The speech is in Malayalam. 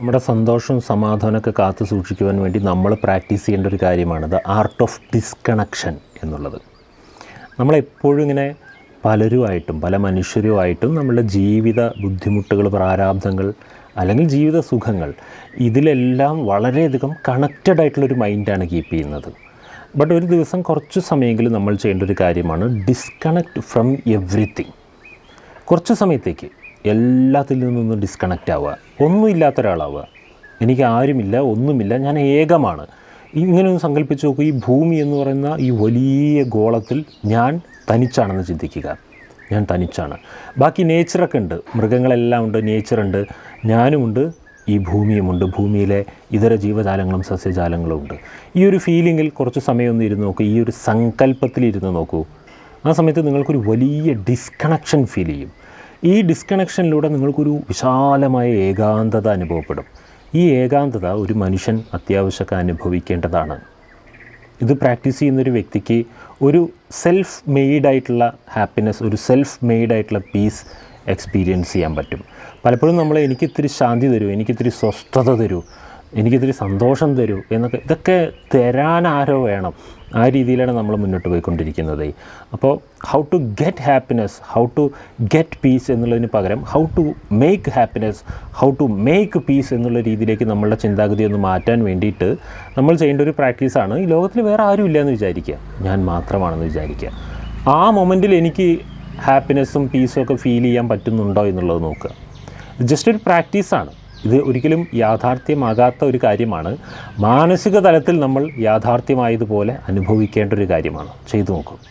നമ്മുടെ സന്തോഷവും സമാധാനമൊക്കെ കാത്തു സൂക്ഷിക്കുവാൻ വേണ്ടി നമ്മൾ പ്രാക്ടീസ് ചെയ്യേണ്ട ഒരു കാര്യമാണ് ദ ആർട്ട് ഓഫ് ഡിസ്കണക്ഷൻ എന്നുള്ളത് നമ്മളെപ്പോഴും ഇങ്ങനെ പലരുമായിട്ടും പല മനുഷ്യരുമായിട്ടും നമ്മളുടെ ജീവിത ബുദ്ധിമുട്ടുകൾ പ്രാരാബ്ദങ്ങൾ അല്ലെങ്കിൽ ജീവിത സുഖങ്ങൾ ഇതിലെല്ലാം വളരെയധികം കണക്റ്റഡ് ആയിട്ടുള്ളൊരു മൈൻഡാണ് കീപ്പ് ചെയ്യുന്നത്. ബട്ട് ഒരു ദിവസം കുറച്ച് സമയമെങ്കിലും നമ്മൾ ചെയ്യേണ്ട ഒരു കാര്യമാണ് ഡിസ്കണക്ട് ഫ്രം എവ്രിതിങ് കുറച്ച് സമയത്തേക്ക് എല്ലാത്തിൽ നിന്നും ഡിസ്കണക്റ്റ് ആവുക. ഒന്നുമില്ലാത്ത ഒരാളാവുക എനിക്ക് ആരുമില്ല ഒന്നുമില്ല ഞാൻ ഏകമാണ്. ഇങ്ങനെ ഒന്ന് സങ്കല്പിച്ച് നോക്കൂ ഈ ഭൂമി എന്ന് പറയുന്ന ഈ വലിയ ഗോളത്തിൽ ഞാൻ തനിച്ചാണെന്ന് ചിന്തിക്കുക. ഞാൻ തനിച്ചാണ്. ബാക്കി നേച്ചറൊക്കെ ഉണ്ട്. മൃഗങ്ങളെല്ലാം ഉണ്ട് നേച്ചറുണ്ട് ഞാനുമുണ്ട് ഈ ഭൂമിയുമുണ്ട് ഭൂമിയിലെ ഇതര ജീവജാലങ്ങളും സസ്യജാലങ്ങളും ഉണ്ട്. ഈ ഒരു ഫീലിങ്ങിൽ കുറച്ച് സമയം ഒന്ന് ഇരുന്ന് നോക്കൂ. ഈ ഒരു സങ്കല്പത്തിൽ ഇരുന്ന് നോക്കൂ. ആ സമയത്ത് നിങ്ങൾക്കൊരു വലിയ ഡിസ്കണക്ഷൻ ഫീൽ ചെയ്യും. ഈ ഡിസ്കണക്ഷനിലൂടെ നിങ്ങൾക്കൊരു വിശാലമായ ഏകാന്തത അനുഭവപ്പെടും. ഈ ഏകാന്തത ഒരു മനുഷ്യൻ അത്യാവശ്യമൊക്കെ അനുഭവിക്കേണ്ടതാണ്. ഇത് പ്രാക്ടീസ് ചെയ്യുന്നൊരു വ്യക്തിക്ക് ഒരു സെൽഫ് മെയ്ഡായിട്ടുള്ള ഹാപ്പിനെസ് ഒരു സെൽഫ് മെയ്ഡായിട്ടുള്ള പീസ് എക്സ്പീരിയൻസ് ചെയ്യാൻ പറ്റും. പലപ്പോഴും നമ്മൾ എനിക്കിത്തിരി ശാന്തി തരൂ എനിക്കിത്തിരി സ്വസ്ഥത തരൂ. എനിക്കിത്തിരി സന്തോഷം തരൂ എന്നൊക്കെ ഇതൊക്കെ തരാൻ ആരോ വേണം. ആ രീതിയിലാണ് നമ്മൾ മുന്നോട്ട് പോയിക്കൊണ്ടിരിക്കുന്നത്. അപ്പോൾ how to get happiness how to get peace എന്നുള്ളതിന് പകരം how to make happiness how to make peace എന്നുള്ള രീതിയിലേക്ക് നമ്മളുടെ ചിന്താഗതി ഒന്ന് മാറ്റാൻ വേണ്ടിയിട്ട് നമ്മൾ ചെയ്യേണ്ട ഒരു പ്രാക്ടീസാണ് ഈ ലോകത്തിൽ വേറെ ആരും ഇല്ല എന്ന് വിചാരിക്കുക. ഞാൻ മാത്രമാണെന്ന് വിചാരിക്കുക. ആ മൊമെന്റിൽ എനിക്ക് ഹാപ്പിനെസ്സും പീസും ഒക്കെ ഫീൽ ചെയ്യാൻ പറ്റുന്നുണ്ടോ എന്നുള്ളത് നോക്കുക. ജസ്റ്റ് ഒരു പ്രാക്ടീസാണ് ഇത് ഒരിക്കലും യാഥാർത്ഥ്യമാകാത്ത ഒരു കാര്യമാണ്. മാനസിക തലത്തിൽ നമ്മൾ യാഥാർത്ഥ്യമായതുപോലെ അനുഭവിക്കേണ്ട ഒരു കാര്യമാണ്. ചെയ്തു നോക്കും.